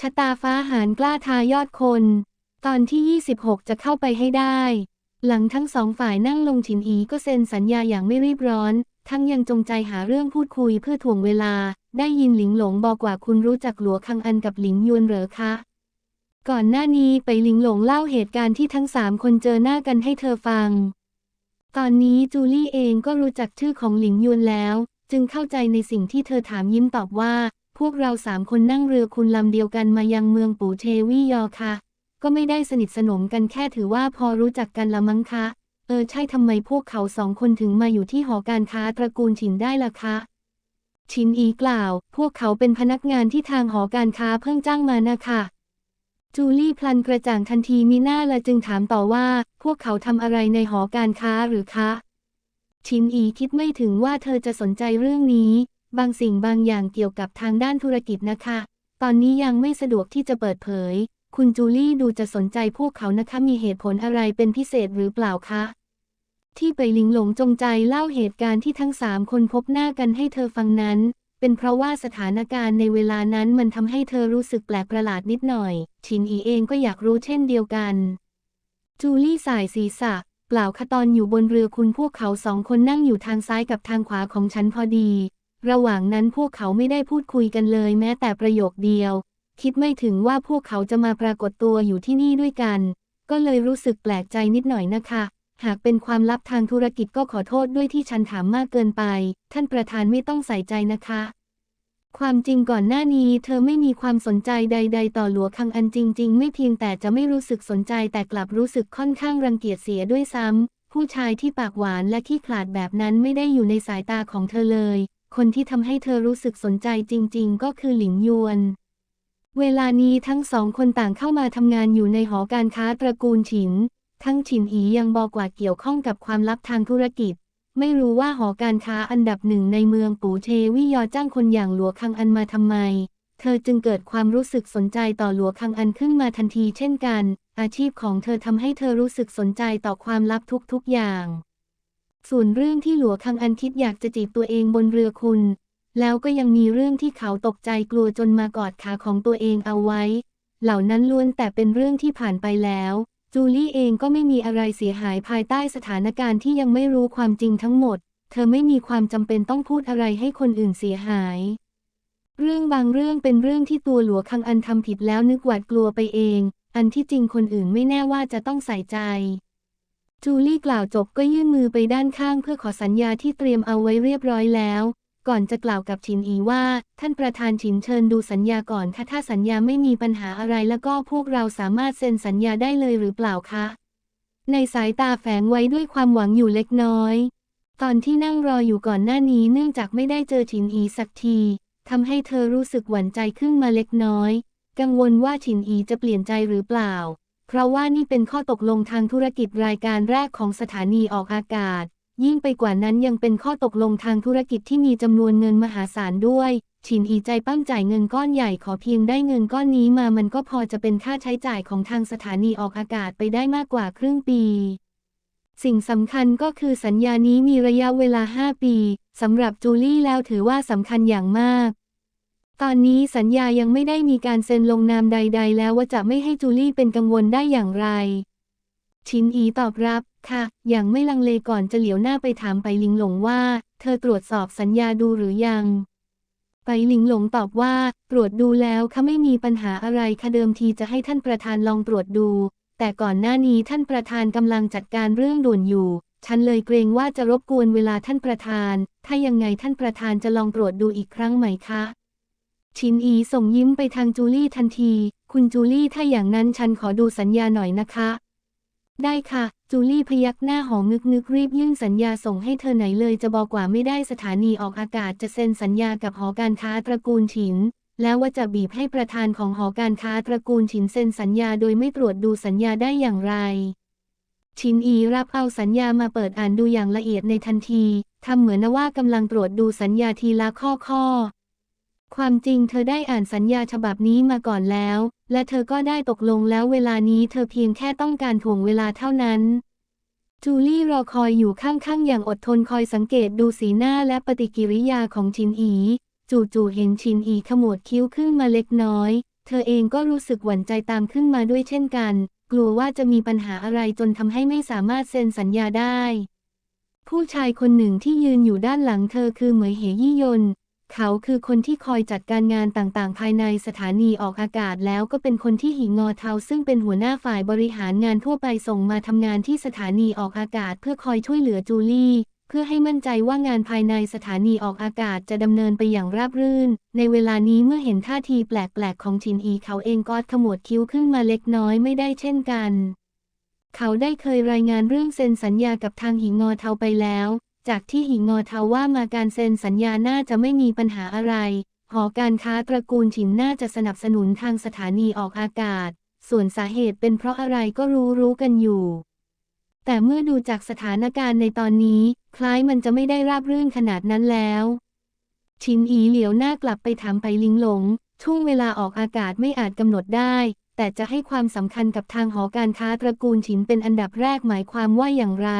ชะตาฟ้าหารกล้าทายอดคน ตอนที่ 26 จะเข้าไปให้ได้ หลังทั้งสองฝ่ายนั่งลงฉินอีก็เซ็นสัญญาอย่างไม่รีบร้อน ทั้งยังจงใจหาเรื่องพูดคุยเพื่อถ่วงเวลา ได้ยินหลิงหลงบอกว่าคุณรู้จักหลัวคังอันกับหลิงยวนเหรอคะ ก่อนหน้านี้ไปหลิงหลงเล่าเหตุการณ์ที่ทั้งสามคนเจอหน้ากันให้เธอฟัง ตอนนี้จูลี่เองก็รู้จักชื่อของหลิงยวนแล้ว จึงเข้าใจในสิ่งที่เธอถามยิ้มตอบว่า พวกเราสามคนนั่งเรือคุณลำเดียวกันมายังเมืองปูเทวียอค่ะ ก็ไม่ได้สนิทสนมกันแค่ถือว่าพอรู้จักกันละมั้งคะ เออใช่ทำไมพวกเขาสองคนถึงมาอยู่ที่หอการค้าตระกูลฉินได้ล่ะคะชินอีกล่าว พวกเขาเป็นพนักงานที่ทางหอการค้าเพิ่งจ้างมานะคะจูลี่พลันกระจ่างทันทีมีหน้าละจึงถามต่อว่า พวกเขาทำอะไรในหอการค้าหรือคะ ชินอีคิดไม่ถึงว่าเธอจะสนใจเรื่องนี้ บางสิ่งบางอย่างเกี่ยวกับทางด้านธุรกิจนะคะ ตอนนี้ยังไม่สะดวกที่จะเปิดเผย คุณจูลี่ดูจะสนใจพวกเขานะคะ มีเหตุผลอะไรเป็นพิเศษหรือเปล่าคะ ที่ไปลิงหลงจงใจเล่าเหตุการณ์ที่ทั้งสามคนพบหน้ากันให้เธอฟังนั้น เป็นเพราะว่าสถานการณ์ในเวลานั้นมันทำให้เธอรู้สึกแปลกประหลาดนิดหน่อย ชินอีเองก็อยากรู้เช่นเดียวกัน จูลี่สายศีรษะเปล่าค่ะตอนอยู่บนเรือคุณพวกเขาสองคนนั่งอยู่ทางซ้ายกับทางขวาของฉันพอดี ระหว่างนั้นพวกเขาไม่ได้พูดคุยกันเลยแม้แต่ประโยคเดียว คิดไม่ถึงว่าพวกเขาจะมาปรากฏตัวอยู่ที่นี่ด้วยกัน ก็เลยรู้สึกแปลกใจนิดหน่อยนะคะ หากเป็นความลับทางธุรกิจก็ขอโทษด้วยที่ฉันถามมากเกินไป ท่านประธานไม่ต้องใส่ใจนะคะ ความจริงก่อนหน้านี้เธอไม่มีความสนใจใด ๆ ต่อหลัวคังอันจริง ๆ ไม่เพียงแต่จะไม่รู้สึกสนใจแต่กลับรู้สึกค่อนข้างรังเกียจเสียด้วยซ้ำผู้ชายที่ปากหวานและขี้ขลาดแบบนั้นไม่ได้อยู่ในสายตาของเธอเลย คนที่ทำให้เธอรู้สึกสนใจจริง ๆ ก็คือหลิงยวน เวลานี้ทั้งสองคนต่างเข้ามาทำงานอยู่ในหอการค้าตระกูลฉิน ทั้งฉินอียังบอกว่าเกี่ยวข้องกับความลับทางธุรกิจ ไม่รู้ว่าหอการค้าอันดับหนึ่งในเมืองปูเทวิยอจ้างคนอย่างหลัวคังอันมาทำไม เธอจึงเกิดความรู้สึกสนใจต่อหลัวคังอันขึ้นมาทันทีเช่นกัน อาชีพของเธอทำให้เธอรู้สึกสนใจต่อความลับทุกๆอย่าง ส่วนเรื่องที่หลัวคังอันคิดอยากจะจีบตัวเองบนเรือคุณ แล้วก็ยังมีเรื่องที่เขาตกใจกลัวจนมากอดขาของตัวเองเอาไว้ เหล่านั้นล้วนแต่เป็นเรื่องที่ผ่านไปแล้ว จูลี่เองก็ไม่มีอะไรเสียหายภายใต้สถานการณ์ที่ยังไม่รู้ความจริงทั้งหมด เธอไม่มีความจำเป็นต้องพูดอะไรให้คนอื่นเสียหาย เรื่องบางเรื่องเป็นเรื่องที่ตัวหลัวคังอันทำผิดแล้วนึกหวาดกลัวไปเอง อันที่จริงคนอื่นไม่แน่ว่าจะต้องใส่ใจ จูลี่กล่าวจบก็ยื่นมือไปด้านข้างเพื่อขอสัญญาที่เตรียมเอาไว้เรียบร้อยแล้ว ก่อนจะกล่าวกับฉินอีว่า ท่านประธานฉินเชิญดูสัญญาก่อนค่ะถ้าสัญญาไม่มีปัญหาอะไรแล้วก็พวกเราสามารถเซ็นสัญญาได้เลยหรือเปล่าคะในสายตาแฝงไว้ด้วยความหวังอยู่เล็กน้อย ตอนที่นั่งรออยู่ก่อนหน้านี้เนื่องจากไม่ได้เจอฉินอีสักทีทำให้เธอรู้สึกหวั่นใจขึ้นมาเล็กน้อย กังวลว่าฉินอีจะเปลี่ยนใจหรือเปล่า เพราะว่านี่เป็นข้อตกลงทางธุรกิจรายการแรกของสถานีออกอากาศ ยิ่งไปกว่านั้นยังเป็นข้อตกลงทางธุรกิจที่มีจำนวนเงินมหาศาลด้วยฉินอีใจปั้มจ่ายเงินก้อนใหญ่ขอเพียงได้เงินก้อนนี้มามันก็พอจะเป็นค่าใช้จ่ายของทางสถานีออกอากาศไปได้มากกว่าครึ่งปี สิ่งสำคัญก็คือสัญญานี้มีระยะเวลา 5 ปีสำหรับจูลี่แล้วถือว่าสำคัญอย่างมาก ตอนนี้สัญญายังไม่ได้มีการเซ็นลงนามใด ๆ แล้วว่าจะไม่ให้จูลี่เป็นกังวลได้อย่างไร ชินอีตอบรับค่ะ อย่างไม่ลังเลก่อนจะเหลียวหน้าไปถามไปลิงหลงว่า เธอตรวจสอบสัญญาดูหรือยัง ไปลิงหลงตอบว่า ตรวจดูแล้วค่ะไม่มีปัญหาอะไรค่ะเดิมทีจะให้ท่านประธานลองตรวจดู แต่ก่อนหน้านี้ท่านประธานกำลังจัดการเรื่องด่วนอยู่ ฉันเลยเกรงว่าจะรบกวนเวลาท่านประธาน ถ้ายังไงท่านประธานจะลองตรวจดูอีกครั้งไหมคะ ชินอีส่งยิ้มไปทางจูลี่ทันที คุณจูลี่ถ้าอย่างนั้นฉันขอดูสัญญาหน่อยนะคะ ได้ค่ะ จูลี่พยักหน้าหองึกนึกรีบยื่นสัญญาส่งให้เธอไหนเลยจะบอกว่าไม่ได้สถานีออกอากาศจะเซ็นสัญญากับหอการค้าตระกูลฉินแล้วว่าจะบีบให้ประธานของหอการค้าตระกูลฉินเซ็นสัญญาโดยไม่ตรวจดูสัญญาได้อย่างไร ชินอีรับเอาสัญญามาเปิดอ่านดูอย่างละเอียดในทันทีทำเหมือนว่ากำลังตรวจดูสัญญาทีละข้อข้อ ความจริงเธอได้อ่านสัญญาฉบับนี้มาก่อนแล้ว และเธอก็ได้ตกลงแล้วเวลานี้เธอเพียงแค่ต้องการถ่วงเวลาเท่านั้น จูลี่รอคอยอยู่ข้างๆ อย่างอดทนคอยสังเกตดูสีหน้าและปฏิกิริยาของชินอี จู่ๆเห็นชินอีขมวดคิ้วขึ้นมาเล็กน้อย เธอเองก็รู้สึกหวั่นใจตามขึ้นมาด้วยเช่นกัน กลัวว่าจะมีปัญหาอะไรจนทำให้ไม่สามารถเซ็นสัญญาได้ ผู้ชายคนหนึ่งที่ยืนอยู่ด้านหลังเธอคือเหมยเหยี่ยน เขาคือคนที่คอยจัดการงานต่างๆ ภายในสถานีออกอากาศแล้วก็เป็นคนที่หิงงอเทาซึ่งเป็นหัวหน้าฝ่ายบริหารงานทั่วไปส่งมาทำงานที่สถานีออกอากาศ เพื่อคอยช่วยเหลือจูลี่ เพื่อให้มั่นใจว่างานภายในสถานีออกอากาศจะดำเนินไปอย่างราบรื่น ในเวลานี้เมื่อเห็นท่าทีแปลกๆของชินอีเขาเองก็ขมวดคิ้วขึ้นมาเล็กน้อยไม่ได้เช่นกันเขาได้เคยรายงานเรื่องเซ็นสัญญากับทางหิงงอเทาไปแล้ว จากที่หิงงอเทาว่ามาการเซ็นสัญญาน่าจะไม่มีปัญหาอะไร หอการค้าตระกูลฉินน่าจะสนับสนุนทางสถานีออกอากาศ ส่วนสาเหตุเป็นเพราะอะไรก็รู้รู้กันอยู่ แต่เมื่อดูจากสถานการณ์ในตอนนี้ คล้ายมันจะไม่ได้ราบรื่นขนาดนั้นแล้วชินอีเหลียวหน้ากลับไปถามไปลิงหลง ช่วงเวลาออกอากาศไม่อาจกำหนดได้ แต่จะให้ความสำคัญกับทางหอการค้าตระกูลฉินเป็นอันดับแรกหมายความว่าอย่างไร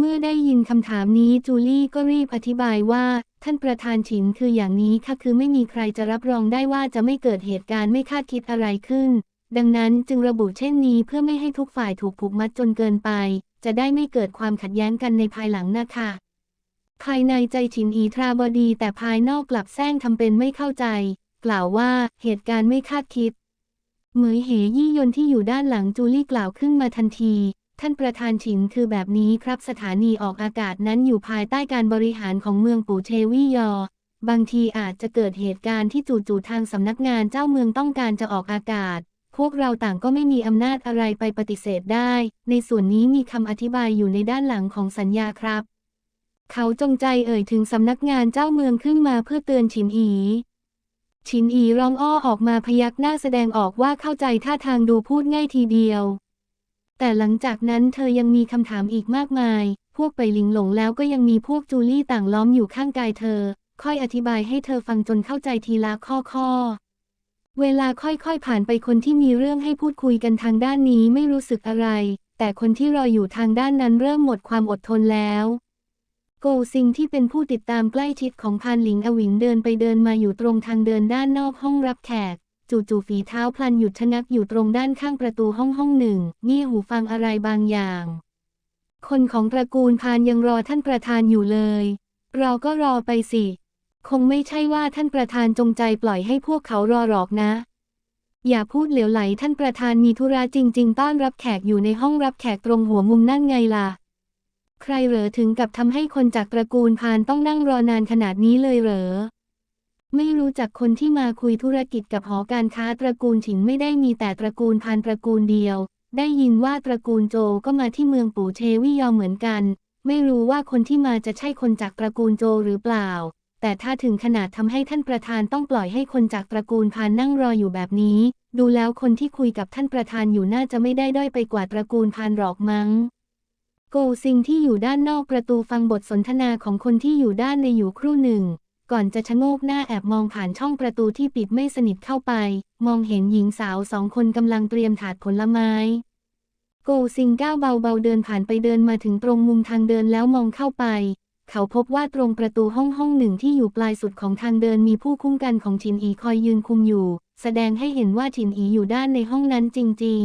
เมื่อได้ยินคำถามนี้จูลี่ก็รีบอธิบายว่า ท่านประธานฉินคืออย่างนี้ค่ะคือไม่มีใครจะรับรองได้ว่าจะไม่เกิดเหตุการณ์ไม่คาดคิดอะไรขึ้น ดังนั้นจึงระบุเช่นนี้เพื่อไม่ให้ทุกฝ่ายถูกผูกมัดจนเกินไป จะได้ไม่เกิดความขัดแย้งกันในภายหลังนะคะภายในใจฉินอีทราบดี แต่ภายนอกกลับแซงทำเป็นไม่เข้าใจ กล่าวว่าเหตุการณ์ไม่คาดคิด เหมยเหยี่ยนที่อยู่ด้านหลังจูลี่กล่าวขึ้นมาทันที ท่านประธานฉินคือแบบนี้ครับสถานีออกอากาศนั้นอยู่ภายใต้การบริหารของเมืองปู่เชวี่ยอ บางทีอาจจะเกิดเหตุการณ์ที่จู่ๆทางสำนักงานเจ้าเมืองต้องการจะออกอากาศ พวกเราต่างก็ไม่มีอำนาจอะไรไปปฏิเสธได้ ในส่วนนี้มีคำอธิบายอยู่ในด้านหลังของสัญญาครับ เขาจงใจเอ่ยถึงสำนักงานเจ้าเมืองขึ้นมาเพื่อเตือนฉินอีฉินอีร้องอ้อออกมาพยักหน้าแสดงออกว่าเข้าใจท่าทางดูพูดง่ายทีเดียว แต่หลังจากนั้นเธอยังมีคำถามอีกมากมาย พวกไปหลิงหลงแล้วก็ยังมีพวกจูลี่ต่างล้อมอยู่ข้างกายเธอ ค่อยอธิบายให้เธอฟังจนเข้าใจทีละข้อข้อ เวลาค่อยๆผ่านไปคนที่มีเรื่องให้พูดคุยกันทางด้านนี้ไม่รู้สึกอะไร แต่คนที่รออยู่ทางด้านนั้นเริ่มหมดความอดทนแล้วโกซิงที่เป็นผู้ติดตามใกล้ชิดของพานหลิงอวิงเดินไปเดินมาอยู่ตรงทางเดินด้านนอกห้องรับแขก จู่ๆฝีเท้าพลันหยุดชะงักอยู่ตรงด้านข้างประตูห้องห้องหนึ่งงี่หูฟังอะไรบางอย่าง คนของตระกูลพานยังรอท่านประธานอยู่เลย เราก็รอไปสิ คงไม่ใช่ว่าท่านประธานจงใจปล่อยให้พวกเขารอหรอกนะ อย่าพูดเหลวไหลท่านประธานมีธุระจริง ๆ ต้อนรับแขกอยู่ในห้องรับแขกตรงหัวมุมนั่นไงล่ะ ใครเหรอถึงกับทำให้คนจากตระกูลพานต้องนั่งรอนานขนาดนี้เลยเหรอ ไม่รู้จักคนที่มาคุยธุรกิจกับหอการค้าตระกูลฉินไม่ได้มีแต่ตระกูลพานตระกูลเดียว ได้ยินว่าตระกูลโจก็มาที่เมืองปู่เชวี่ยอเหมือนกัน ไม่รู้ว่าคนที่มาจะใช่คนจากตระกูลโจหรือเปล่า แต่ถ้าถึงขนาดทำให้ท่านประธานต้องปล่อยให้คนจากตระกูลพานนั่งรออยู่แบบนี้ ดูแล้วคนที่คุยกับท่านประธานอยู่น่าจะไม่ได้ด้อยไปกว่าตระกูลพานหรอกมั้งโกซิงที่อยู่ด้านนอกประตูฟังบทสนทนาของคนที่อยู่ด้านในอยู่ครู่หนึ่ง ก่อนจะชะโงกหน้าแอบมองผ่านช่องประตูที่ปิดไม่สนิทเข้าไป มองเห็นหญิงสาวสองคนกำลังเตรียมถาดผลไม้ โกซิงก้าวเบาๆเดินผ่านไปเดินมาถึงตรงมุมทางเดินแล้วมองเข้าไป เขาพบว่าตรงประตูห้องห้องหนึ่งที่อยู่ปลายสุดของทางเดินมีผู้คุ้มกันของฉินอีคอยยืนคุมอยู่ แสดงให้เห็นว่าฉินอีอยู่ด้านในห้องนั้นจริง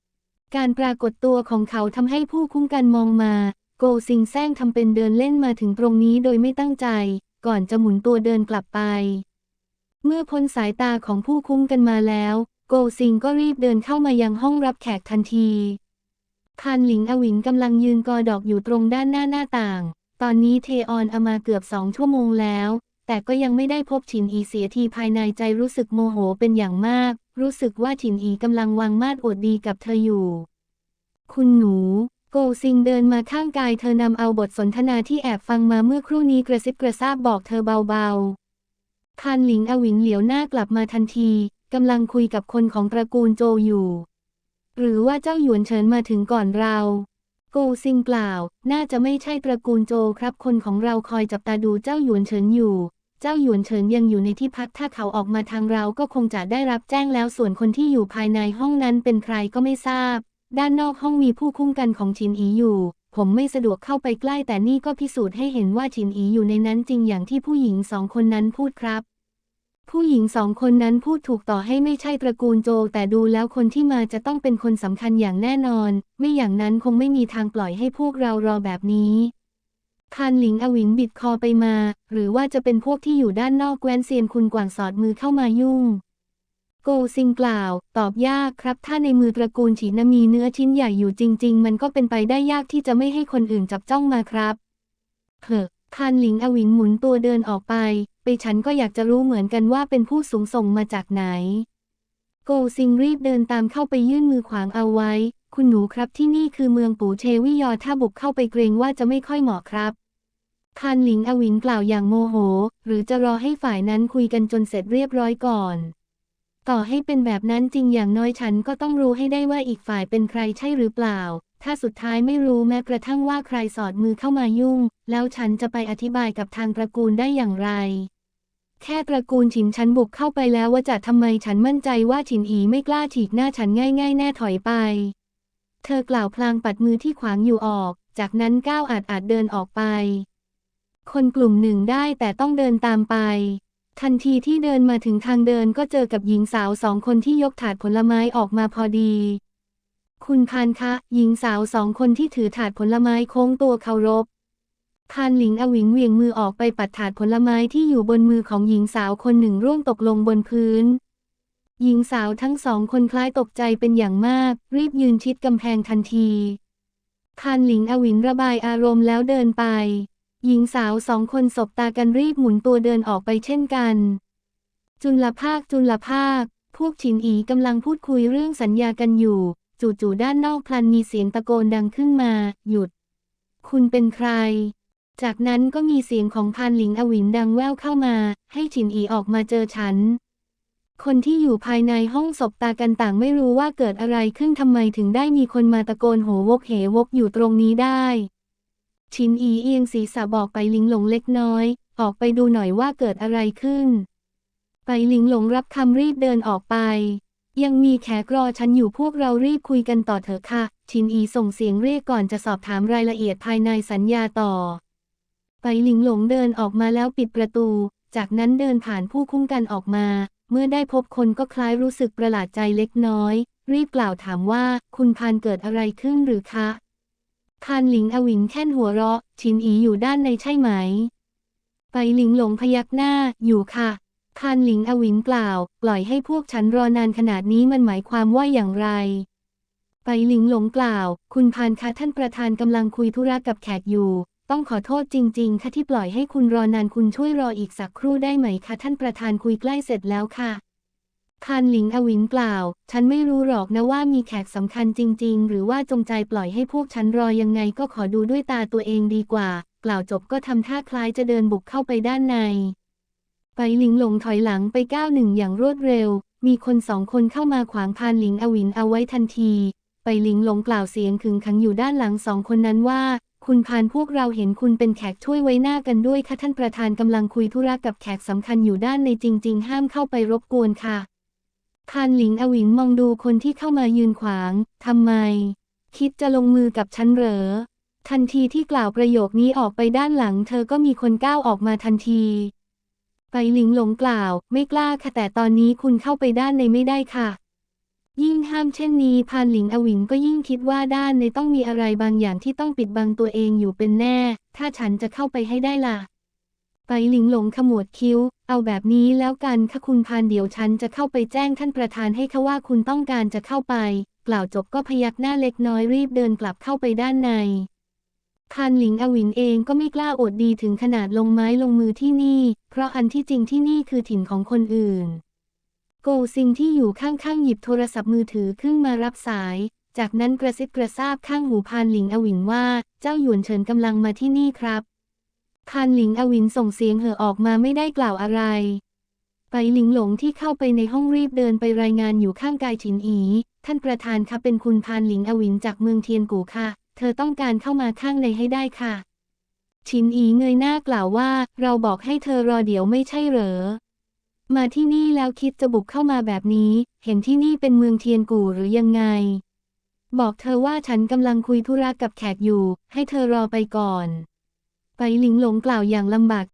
ๆ การปรากฏตัวของเขาทำให้ผู้คุ้มกันมองมา โกซิงแซงทำเป็นเดินเล่นมาถึงตรงนี้โดยไม่ตั้งใจ ก่อนจะหมุนตัวเดินกลับไป เมื่อพ้นสายตาของผู้คุ้มกันมาแล้ว โกซิงก็รีบเดินเข้ามายังห้องรับแขกทันทีพานหลิงอวิงกำลังยืนกอดอกอยู่ตรงด้านหน้าหน้าต่าง ตอนนี้เทออนเอามาเกือบสองชั่วโมงแล้ว แต่ก็ยังไม่ได้พบฉินอีเสียทีภายในใจรู้สึกโมโหเป็นอย่างมาก รู้สึกว่าฉินอีกำลังวางมาดอดดีกับเธออยู่ คุณหนู โกซิงเดินมาข้างกายเธอนำเอาบทสนทนาที่แอบฟังมาเมื่อครู่นี้กระซิบกระซาบบอกเธอเบาๆพานหลิงอวิงเหลียวหน้ากลับมาทันทีกำลังคุยกับคนของตระกูลโจอยู่ หรือว่าเจ้าหยวนเฉินมาถึงก่อนเรา โกซิงกล่าว น่าจะไม่ใช่ตระกูลโจครับ คนของเราคอยจับตาดูเจ้าหยวนเฉินอยู่ เจ้าหยวนเฉินยังอยู่ในที่พักถ้าเขาออกมาทางเราก็คงจะได้รับแจ้งแล้วส่วนคนที่อยู่ภายในห้องนั้นเป็นใครก็ไม่ทราบ ด้านนอกห้องมีผู้คุ้มกันของชินอีอยู่ ผมไม่สะดวกเข้าไปใกล้แต่นี่ก็พิสูจน์ให้เห็นว่าชินอีอยู่ในนั้นจริงอย่างที่ผู้หญิงสองคนนั้นพูดครับ ผู้หญิงสองคนนั้นพูดถูกต่อให้ไม่ใช่ตระกูลโจ แต่ดูแล้วคนที่มาจะต้องเป็นคนสำคัญอย่างแน่นอน ไม่อย่างนั้นคงไม่มีทางปล่อยให้พวกเรารอแบบนี้พานหลิงอวินบิดคอไปมา หรือว่าจะเป็นพวกที่อยู่ด้านนอกแกวนเซียนคุณกวางสอดมือเข้ามายุ่ง กซิงกล่าว ตอบยากครับ ถ้าในมือตระกูลฉีนมีเนื้อชิ้นใหญ่อยู่จริง ๆ มันก็เป็นไปได้ยากที่จะไม่ให้คนอื่นจับจ้องมาครับเฮ้อพานหลิงอวินหมุนตัวเดินออกไป ไปฉันก็อยากจะรู้เหมือนกันว่าเป็นผู้สูงส่งมาจากไหน โกซิงรีบเดินตามเข้าไปยื่นมือขวางเอาไว้ คุณหนูครับที่นี่คือเมืองปูเชวิยอถ้าบุกเข้าไปเกรงว่าจะไม่ค่อยเหมาะครับพานหลิงอวินกล่าวอย่างโมโห หรือจะรอให้ฝ่ายนั้นคุยกันจนเสร็จเรียบร้อยก่อน ต่อให้เป็นแบบนั้นจริงอย่างน้อยฉันก็ต้องรู้ให้ได้ว่าอีกฝ่ายเป็นใครใช่หรือเปล่า ถ้าสุดท้ายไม่รู้แม้กระทั่งว่าใครสอดมือเข้ามายุ่ง แล้วฉันจะไปอธิบายกับทางตระกูลได้อย่างไร แค่ตระกูลฉินฉันบุกเข้าไปแล้วว่าจะทำไมฉันมั่นใจว่าฉินอีไม่กล้าฉีกหน้าฉันง่าย ๆ แน่ถอยไป เธอกล่าวพลางปัดมือที่ขวางอยู่ออก จากนั้นก้าวอาจอาจเดินออกไป คนกลุ่มหนึ่งได้แต่ต้องเดินตามไป ทันทีที่เดินมาถึงทางเดินก็เจอกับหญิงสาวสองคนที่ยกถาดผลไม้ออกมาพอดี คุณพานคะ หญิงสาวสองคนที่ถือถาดผลไม้โค้งตัวเคารพพานหลิงอวิงเหวียงมือออกไปปัดถาดผลไม้ที่อยู่บนมือของหญิงสาวคนหนึ่งร่วงตกลงบนพื้น หญิงสาวทั้งสองคนคล้ายตกใจเป็นอย่างมาก รีบยืนชิดกำแพงทันทีพานหลิงอวินระบายอารมณ์แล้วเดินไป หญิงสาวสองคนสบตากันรีบหมุนตัวเดินออกไปเช่นกัน จุลภาคจุลภาค พวกฉินอีกำลังพูดคุยเรื่องสัญญากันอยู่ จู่ๆด้านนอกพลันมีเสียงตะโกนดังขึ้นมา หยุด คุณเป็นใคร จากนั้นก็มีเสียงของพานหลิงอวินดังแว่วเข้ามา ให้ฉินอีออกมาเจอฉัน คนที่อยู่ภายในห้องศพตากันต่างไม่รู้ว่าเกิดอะไรขึ้นทำไมถึงได้มีคนมาตะโกนโหวกเหวกอยู่ตรงนี้ได้ ชินอีเอียงศีรษะบอกไปลิงหลงเล็กน้อย ออกไปดูหน่อยว่าเกิดอะไรขึ้น ไปลิงหลงรับคำรีบเดินออกไป ยังมีแขกรอฉันอยู่พวกเรารีบคุยกันต่อเถอะค่ะ ชินอีส่งเสียงเรียกก่อนจะสอบถามรายละเอียดภายในสัญญาต่อ ไปลิงหลงเดินออกมาแล้วปิดประตู จากนั้นเดินผ่านผู้คุ้มกันออกมา เมื่อได้พบคนก็คล้ายรู้สึกประหลาดใจเล็กน้อย รีบกล่าวถามว่าคุณพานเกิดอะไรขึ้นหรือคะ พานหลิงอวินแค่นหัวเราะ ชินอีอยู่ด้านในใช่ไหม ไปหลิงหลงพยักหน้า อยู่ค่ะพานหลิงอวินกล่าว ปล่อยให้พวกฉันรอนานขนาดนี้มันหมายความว่าอย่างไร ไปหลิงหลงกล่าว คุณพานคะท่านประธานกำลังคุยธุระกับแขกอยู่ ต้องขอโทษจริง ๆ ค่ะที่ปล่อยให้คุณรอนานคุณช่วยรออีกสักครู่ได้ไหมคะท่านประธานคุยใกล้เสร็จแล้วค่ะ พานหลิงอวินกล่าวฉันไม่รู้หรอกนะว่ามีแขกสำคัญจริง ๆ หรือว่าจงใจปล่อยให้พวกฉันรอยังไงก็ขอดูด้วยตาตัวเองดีกว่า กล่าวจบก็ทำท่าคล้ายจะเดินบุกเข้าไปด้านใน ไปหลิงหลงถอยหลังไปก้าวหนึ่งอย่างรวดเร็ว มีคนสองคนเข้ามาขวางพานหลิงอวินเอาไว้ทันที ไปหลิงหลงกล่าวเสียงขึงขังอยู่ด้านหลังสองคนนั้นว่าคุณพานพวกเราเห็นคุณเป็นแขกช่วยไว้หน้ากันด้วยค่ะท่านประธานกำลังคุยธุระกับแขกสำคัญอยู่ด้านในจริง ๆ ห้ามเข้าไปรบกวนค่ะ พานหลิงอวินมองดูคนที่เข้ามายืนขวาง ทำไม คิดจะลงมือกับฉันเหรอ ทันทีที่กล่าวประโยคนี้ออกไปด้านหลัง เธอก็มีคนก้าวออกมาทันที ไปหลิงหลงกล่าว ไม่กล้าค่ะแต่ตอนนี้คุณเข้าไปด้านในไม่ได้ค่ะ ยิ่งห้ามเช่นนี้พานหลิงอวินก็ยิ่งคิดว่าด้านในต้องมีอะไรบางอย่างที่ต้องปิดบังตัวเองอยู่เป็นแน่ ถ้าฉันจะเข้าไปให้ได้ล่ะ ไปหลิงหลงขมวดคิ้ว เอาแบบนี้แล้วกันค่ะคุณพานเดี๋ยวฉันจะเข้าไปแจ้งท่านประธานให้เขาว่าคุณต้องการจะเข้าไป กล่าวจบก็พยักหน้าเล็กน้อยรีบเดินกลับเข้าไปด้านในพานหลิงอวินเองก็ไม่กล้าอดดีถึงขนาดลงไม้ลงมือที่นี่ เพราะอันที่จริงที่นี่คือถิ่นของคนอื่น โกซิงที่อยู่ข้างๆหยิบโทรศัพท์มือถือขึ้นมารับสาย จากนั้นกระซิบกระซาบข้างหูพานหลิงอวินว่า เจ้าหยวนเฉินกำลังมาที่นี่ครับ พานหลิงอวินส่งเสียงเหอออกมาไม่ได้กล่าวอะไร ไปหลิงหลงที่เข้าไปในห้องรีบเดินไปรายงานอยู่ข้างกายฉินอี ท่านประธานคะเป็นคุณพานหลิงอวินจากเมืองเทียนกูค่ะ เธอต้องการเข้ามาข้างในให้ได้ค่ะ ฉินอีเงยหน้ากล่าวว่า เราบอกให้เธอรอเดี๋ยวไม่ใช่เหรอ มาที่นี่แล้วคิดจะบุกเข้ามาแบบนี้ เห็นที่นี่เป็นเมืองเทียนกูหรือยังไง บอกเธอว่าฉันกำลังคุยธุระกับแขกอยู่ ให้เธอรอไปก่อน ไปหลิงหลงกล่าวอย่างลำบาก